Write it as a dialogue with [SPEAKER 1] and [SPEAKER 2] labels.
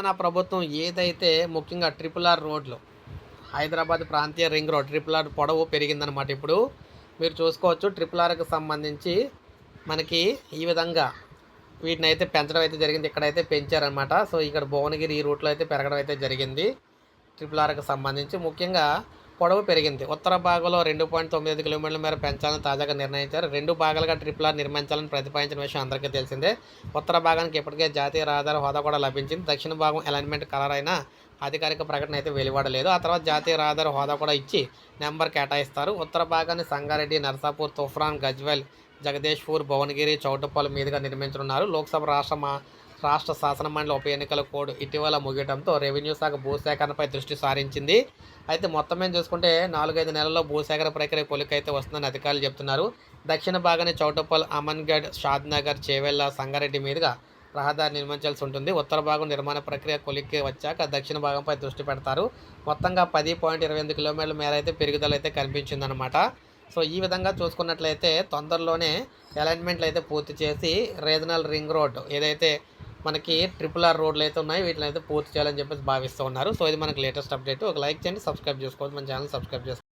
[SPEAKER 1] తెలంగాణ ప్రభుత్వం ఏదైతే ముఖ్యంగా ట్రిపుల్ ఆర్ రోడ్లు హైదరాబాద్ ప్రాంతీయ రింగ్ రోడ్ ట్రిపుల్ ఆర్ పొడవు పెరిగిందనమాట ఇప్పుడు. మీరు చూసుకోవచ్చు ట్రిపుల్ ఆర్కి సంబంధించి మనకి ఈ విధంగా వీటిని అయితే పెంచడం అయితే జరిగింది ఇక్కడైతే పెంచారనమాట సో ఇక్కడ భువనగిరి ఈ రూట్లో అయితే పెరగడం అయితే జరిగింది ట్రిపుల్ ఆర్కి సంబంధించి. ముఖ్యంగా పొడవు పెరిగింది. ఉత్తర భాగంలో రెండు పాయింట్ తొమ్మిది ఐదు కిలోమీటర్ల మేర పెంచాలని తాజాగా నిర్ణయించారు. రెండు భాగాలుగా ట్రిపుల్ ఆర్ నిర్మించాలని ప్రతిపాదించిన విషయం అందరికీ తెలిసిందే. ఉత్తర భాగానికి ఇప్పటికే జాతీయ రహదారి హోదా కూడా లభించింది. దక్షిణ భాగం అలైన్మెంట్ కలర్ అయినా అధికారిక ప్రకటన అయితే వెలువడలేదు. ఆ తర్వాత జాతీయ రహదారి హోదా కూడా ఇచ్చి నెంబర్ కేటాయిస్తారు. ఉత్తర భాగాన్ని సంగారెడ్డి నర్సాపూర్ తుఫ్రాన్ గజ్వెల్ జగదేశ్పూర్ భువనగిరి చౌటపల్లి మీదుగా నిర్మించనున్నారు. లోక్సభ రాష్ట్ర రాష్ట్ర శాసనమండలి ఉప ఎన్నికల కోడ్ ఇటీవల ముగియడంతో రెవెన్యూ శాఖ భూసేకరణపై దృష్టి సారించింది. అయితే మొత్తం మేము చూసుకుంటే నాలుగైదు నెలల్లో భూసేకరణ ప్రక్రియ కొలికైతే వస్తుందని అధికారులు చెప్తున్నారు. దక్షిణ భాగాన్ని చౌటపల్ అమన్గఢ్ షాద్నగర్ చేవెళ్ళ సంగారెడ్డి మీదుగా రహదారి నిర్మించాల్సి ఉంటుంది. ఉత్తర భాగం నిర్మాణ ప్రక్రియ కొలిక్కి వచ్చాక దక్షిణ భాగంపై దృష్టి పెడతారు. మొత్తంగా పది పాయింట్ ఇరవై ఎనిమిది కిలోమీటర్ల మేర అయితే పెరుగుదల అయితే కనిపించిందనమాట సో ఈ విధంగా చూసుకున్నట్లయితే తొందరలోనే అలైన్మెంట్లు అయితే పూర్తి చేసి రీజనల్ రింగ్ రోడ్ ఏదైతే మనకి ట్రిపుల్ ఆర్ రోడ్లు అయితే ఉన్నాయి. వీటిని అయితే పూర్తి చేయాలని చెప్పేసి భావిస్తూ ఉన్నారు. సో ఇది మనకి లేటెస్ట్ అప్డేట్ ఒక లైక్ చేయండి సబ్స్క్రైబ్ చేసుకోవచ్చు మన ఛానల్ సబ్స్క్రైబ్ చేసుకోండి